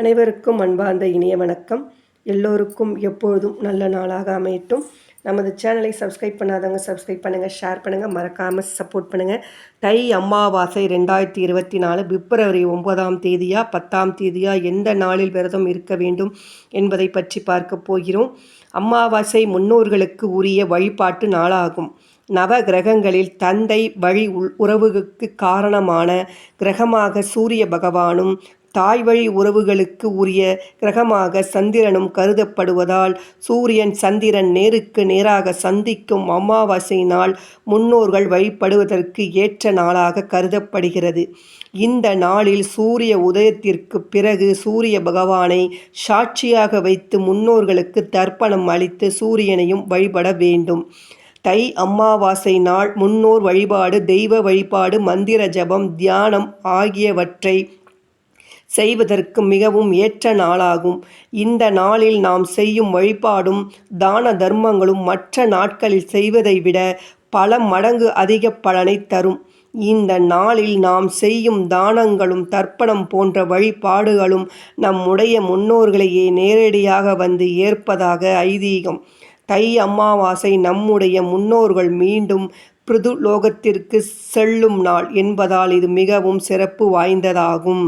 அனைவருக்கும் அன்பார்ந்த இனிய வணக்கம். எல்லோருக்கும் எப்பொழுதும் நல்ல நாளாக அமையட்டும். நமது சேனலை சப்ஸ்கிரைப் பண்ணாதவங்க சப்ஸ்கிரைப் பண்ணுங்கள் ஷேர் பண்ணுங்கள் மறக்காமல் சப்போர்ட் பண்ணுங்கள் தை அமாவாசை ரெண்டாயிரத்தி இருபத்தி நாலு பிப்ரவரி ஒன்பதாம் தேதியா பத்தாம் தேதியா எந்த நாளில் விரதம் இருக்க வேண்டும் என்பதை பற்றி பார்க்க போகிறோம். அமாவாசை முன்னோர்களுக்கு உரிய வழிபாட்டு நாளாகும். நவ கிரகங்களில் தந்தை வழி உறவுகளுக்கு காரணமான கிரகமாக சூரிய பகவானும் தாய் வழி உறவுகளுக்கு உரிய கிரகமாக சந்திரனும் கருதப்படுவதால் சூரியன் சந்திரன் நேருக்கு நேராக சந்திக்கும் அமாவாசை நாள் முன்னோர்கள் வழிபடுவதற்கு ஏற்ற நாளாக கருதப்படுகிறது. இந்த நாளில் சூரிய உதயத்திற்கு பிறகு சூரிய பகவானை சாட்சியாக வைத்து முன்னோர்களுக்கு தர்ப்பணம் அளித்து சூரியனையும் வழிபட வேண்டும். தை அம்மாவாசை நாள் முன்னோர் வழிபாடு தெய்வ வழிபாடு மந்திர ஜபம் தியானம் ஆகியவற்றை செய்வதற்கு மிகவும் ஏற்ற நாளாகும். இந்த நாளில் நாம் செய்யும் வழிபாடும் தான தர்மங்களும் மற்ற நாட்களில் செய்வதை விட பல மடங்கு அதிக பலனை தரும். இந்த நாளில் நாம் செய்யும் தானங்களும் தர்ப்பணம் போன்ற வழிபாடுகளும் நம்முடைய முன்னோர்களையே நேரடியாக வந்து ஏற்பதாக ஐதீகம். தை அமாவாசை நம்முடைய முன்னோர்கள் மீண்டும் பிருது லோகத்திற்கு செல்லும் நாள் என்பதால் இது மிகவும் சிறப்பு வாய்ந்ததாகும்.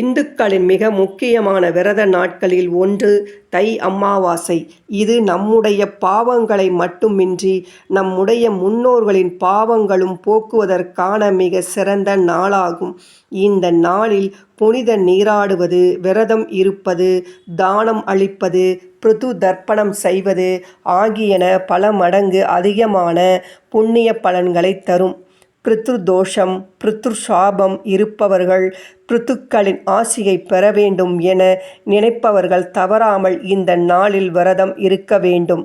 இந்துக்களின் மிக முக்கியமான விரத நாட்களில் ஒன்று தை அமாவாசை. இது நம்முடைய பாவங்களை மட்டுமின்றி நம்முடைய முன்னோர்களின் பாவங்களும் போக்குவதற்கான மிக சிறந்த நாளாகும். இந்த நாளில் புனித நீராடுவது விரதம் இருப்பது தானம் அளிப்பது பிருது தர்ப்பணம் செய்வது ஆகியன பல மடங்கு அதிகமான புண்ணிய பலன்களை தரும். பிருத்ரு தோஷம் சாபம் இருப்பவர்கள் பிருத்துக்களின் ஆசியை பெற வேண்டும் என நினைப்பவர்கள் தவறாமல் இந்த நாளில் விரதம் இருக்க வேண்டும்.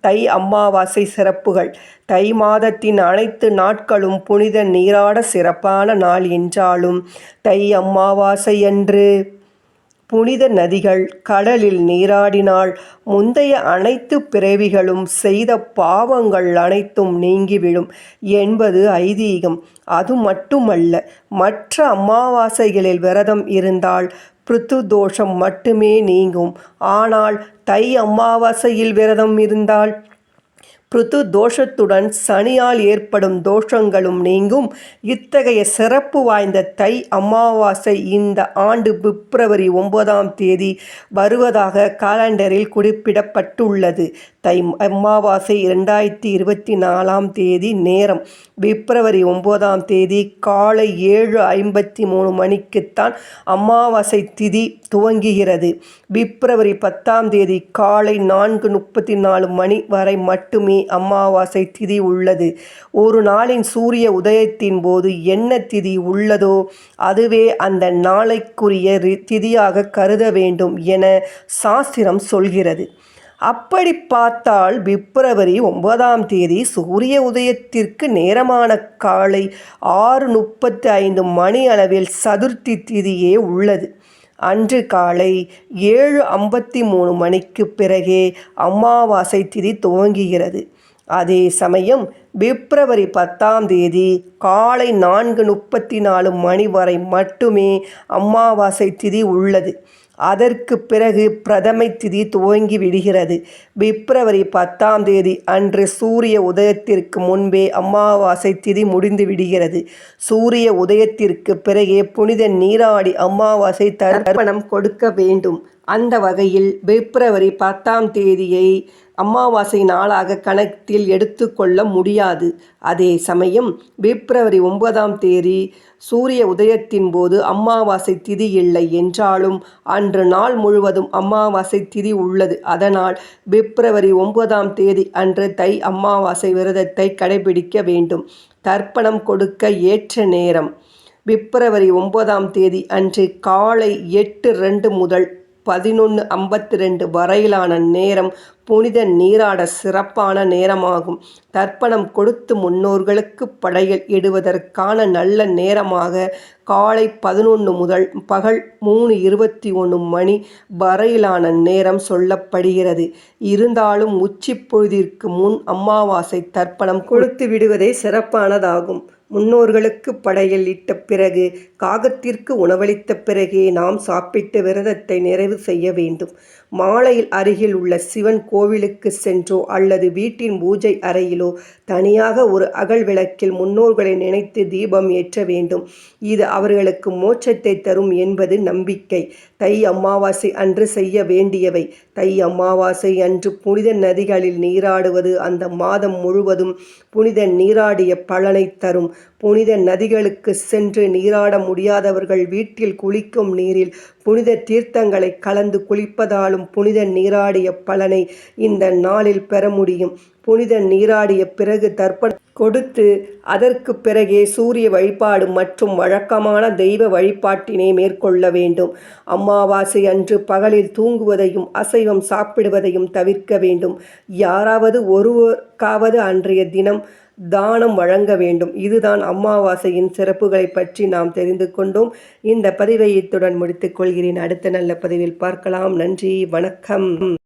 தை அம்மாவாசை சிறப்புகள். தை மாதத்தின் அனைத்து நாட்களும் புனித நீராட சிறப்பான நாள் என்றாலும் தை அம்மாவாசை அன்று புனித நதிகள் கடலில் நீராடினால் முந்தைய அனைத்து பிறவிகளும் செய்த பாவங்கள் அனைத்தும் நீங்கிவிடும் என்பது ஐதீகம். அது மட்டுமல்ல மற்ற அமாவாசைகளில் விரதம் இருந்தால் பிருத்து தோஷம் மட்டுமே நீங்கும். ஆனால் தை அமாவாசையில் விரதம் இருந்தால் பிருது தோஷத்துடன் சனியால் ஏற்படும் தோஷங்களும் நீங்கும். இத்தகைய சிறப்பு வாய்ந்த தை அமாவாசை இந்த ஆண்டு பிப்ரவரி ஒன்பதாம் தேதி வருவதாக காலண்டரில் குறிப்பிடப்பட்டுள்ளது. தை அமாவாசை இரண்டாயிரத்தி இருபத்தி நாலாம் தேதி நேரம். பிப்ரவரி ஒன்பதாம் தேதி காலை ஏழு ஐம்பத்தி மூணு மணிக்குத்தான் அமாவாசை திதி துவங்குகிறது. பிப்ரவரி பத்தாம் தேதி காலை நான்கு முப்பத்தி நாலு மணி வரை மட்டுமே அமாவாசை திதி உள்ளது. ஒரு நாளின் சூரிய உதயத்தின் போது என்ன திதி உள்ளதோ அதுவே அந்த நாளைக்குரிய திதியாக கருத வேண்டும் என சாஸ்திரம் சொல்கிறது. அப்படி பார்த்தால் பிப்ரவரி ஒன்பதாம் தேதி சூரிய உதயத்திற்கு நேரமான காலை ஆறு முப்பத்தி ஐந்து மணி அளவில் சதுர்த்தி திதியே உள்ளது. அன்று காலை ஏழு ஐம்பத்தி மூணு மணிக்கு பிறகே அமாவாசை திதி துவங்குகிறது. அதே சமயம் பிப்ரவரி பத்தாம் தேதி காலை நான்கு முப்பத்தி நாலு மணி வரை மட்டுமே அமாவாசை திதி உள்ளது. அதற்கு பிறகு பிரதமை திதி துவங்கி விடுகிறது. பிப்ரவரி பத்தாம் தேதி அன்று சூரிய உதயத்திற்கு முன்பே அமாவாசை திதி முடிந்து விடுகிறது. சூரிய உதயத்திற்கு பிறகே புனித நீராடி அமாவாசை தர்ப்பணம் கொடுக்க வேண்டும். அந்த வகையில் பிப்ரவரி பத்தாம் தேதியை அமாவாசை நாளாக கணக்கில் எடுத்துக்கொள்ள முடியாது. அதே சமயம் பிப்ரவரி ஒன்பதாம் தேதி சூரிய உதயத்தின் போது அமாவாசை திதி இல்லை என்றாலும் அன்று நாள் முழுவதும் அமாவாசை திதி உள்ளது. அதனால் பிப்ரவரி ஒன்பதாம் தேதி அன்று தை அமாவாசை விரதத்தை கடைபிடிக்க வேண்டும். தர்ப்பணம் கொடுக்க ஏற்ற நேரம். பிப்ரவரி ஒன்பதாம் தேதி அன்று காலை எட்டு ரெண்டு முதல் பதினொன்று ஐம்பத்தி ரெண்டு வரையிலான நேரம் புனித நீராட சிறப்பான நேரமாகும். தர்ப்பணம் கொடுத்து முன்னோர்களுக்கு படையில் இடுவதற்கான நல்ல நேரமாக காலை பதினொன்று முதல் பகல் மூணு இருபத்தி ஒன்று மணி வரையிலான நேரம் சொல்லப்படுகிறது. இருந்தாலும் உச்சி பொழுதிற்கு முன் அமாவாசை தர்ப்பணம் கொடுத்து விடுவதே சிறப்பானதாகும். முன்னோர்களுக்கு படையல் இட்ட பிறகு காகத்திற்கு உணவளித்த பிறகே நாம் சாப்பிட்டு விரதத்தை நிறைவு செய்ய வேண்டும். மாலையில் அருகில் உள்ள சிவன் கோவிலுக்கு சென்றோ அல்லது வீட்டின் பூஜை அறையிலோ தனியாக ஒரு அகல் விளக்கில் முன்னோர்களை நினைத்து தீபம் ஏற்ற வேண்டும். இது அவர்களுக்கு மோட்சத்தை தரும் என்பது நம்பிக்கை. தை அமாவாசை அன்று செய்ய வேண்டியவை. தை அமாவாசை அன்று புனித நதிகளில் நீராடுவது அந்த மாதம் முழுவதும் புனித நீராடிய பலனை தரும். புனித நதிகளுக்கு சென்று நீராட முடியாதவர்கள் வீட்டில் குளிக்கும் நீரில் புனித தீர்த்தங்களை கலந்து குளிப்பதாலும் புனித நீராடிய பலனை இந்த நாளில் பெற முடியும். புனித நீராடிய பிறகு தர்ப்பணம் கொடுத்து அதற்கு பிறகே சூரிய வழிபாடு மற்றும் வழக்கமான தெய்வ வழிபாட்டினை மேற்கொள்ள வேண்டும். அமாவாசை அன்று பகலில் தூங்குவதையும் அசைவம் சாப்பிடுவதையும் தவிர்க்க வேண்டும். யாராவது ஒருவருக்காவது அன்றைய தினம் தானம் வழங்க வேண்டும். இதுதான் அமாவாசையின் சிறப்புகளை பற்றி நாம் தெரிந்து கொண்டோம். இந்த பதிவை இத்துடன் முடித்துக் கொள்கிறேன். அடுத்த நல்ல பதிவில் பார்க்கலாம். நன்றி. வணக்கம்.